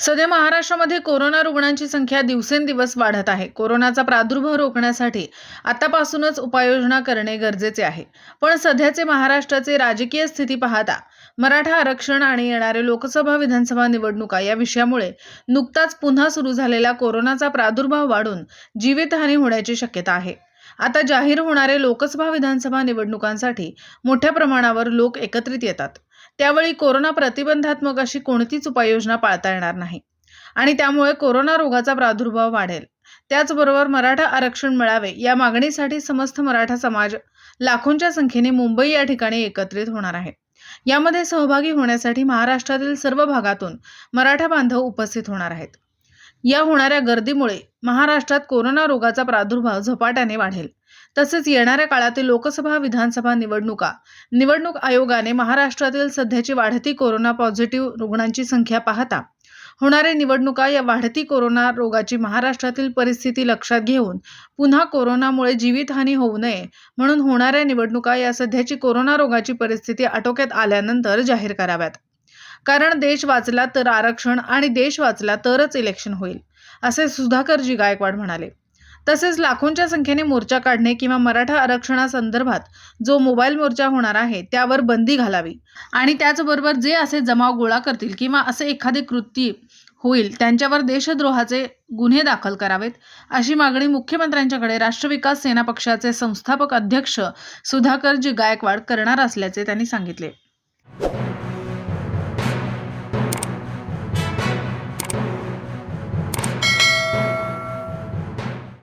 सध्या महाराष्ट्रामध्ये कोरोना रुग्णांची संख्या दिवसेंदिवस वाढत आहे. कोरोनाचा प्रादुर्भाव रोखण्यासाठी आतापासूनच उपाययोजना करणे गरजेचे आहे. पण सध्याचे महाराष्ट्राचे राजकीय स्थिती पाहता मराठा आरक्षण आणि येणारे लोकसभा विधानसभा निवडणुका या विषयामुळे नुकताच पुन्हा सुरू झालेला कोरोनाचा प्रादुर्भाव वाढून जीवितहानी होण्याची शक्यता आहे. आता जाहीर होणारे लोकसभा विधानसभा निवडणुकांसाठी मोठ्या प्रमाणावर लोक एकत्रित येतात. त्यावेळी कोरोना प्रतिबंधात्मक अशी कोणतीच उपाययोजना पाळता येणार नाही. आणि त्यामुळे कोरोना रोगाचा प्रादुर्भाव वाढेल. त्याचबरोबर मराठा आरक्षण मिळावे या मागणीसाठी समस्त मराठा समाज लाखोंच्या संख्येने मुंबई या ठिकाणी एकत्रित होणार आहे. यामध्ये सहभागी होण्यासाठी महाराष्ट्रातील सर्व भागातून मराठा बांधव उपस्थित होणार आहेत. या होणाऱ्या गर्दीमुळे महाराष्ट्रात कोरोना रोगाचा प्रादुर्भाव झपाट्याने वाढेल. तसेच येणाऱ्या काळातील लोकसभा विधानसभा निवडणुका निवडणूक आयोगाने महाराष्ट्रातील सध्याची वाढती कोरोना पॉझिटिव्ह रुग्णांची संख्या पाहता होणाऱ्या निवडणुका या वाढती कोरोना रोगाची महाराष्ट्रातील परिस्थिती लक्षात घेऊन पुन्हा कोरोनामुळे जीवितहानी होऊ नये म्हणून होणाऱ्या निवडणुका या सध्याची कोरोना रोगाची परिस्थिती आटोक्यात आल्यानंतर जाहीर कराव्यात. कारण देश वाचला तर आरक्षण आणि देश वाचला तरच इलेक्शन होईल असे सुधाकरजी गायकवाड म्हणाले. तसेच लाखोंच्या संख्येने मोर्चा काढणे किंवा मराठा आरक्षणासंदर्भात जो मोबाईल मोर्चा होणार आहे त्यावर बंदी घालावी आणि त्याचबरोबर जे असे जमाव गोळा करतील किंवा असे एखादे कृती होईल त्यांच्यावर देशद्रोहाचे गुन्हे दाखल करावेत अशी मागणी मुख्यमंत्र्यांच्याकडे राष्ट्रविकास सेना पक्षाचे संस्थापक अध्यक्ष सुधाकरजी गायकवाड करणार असल्याचे त्यांनी सांगितले.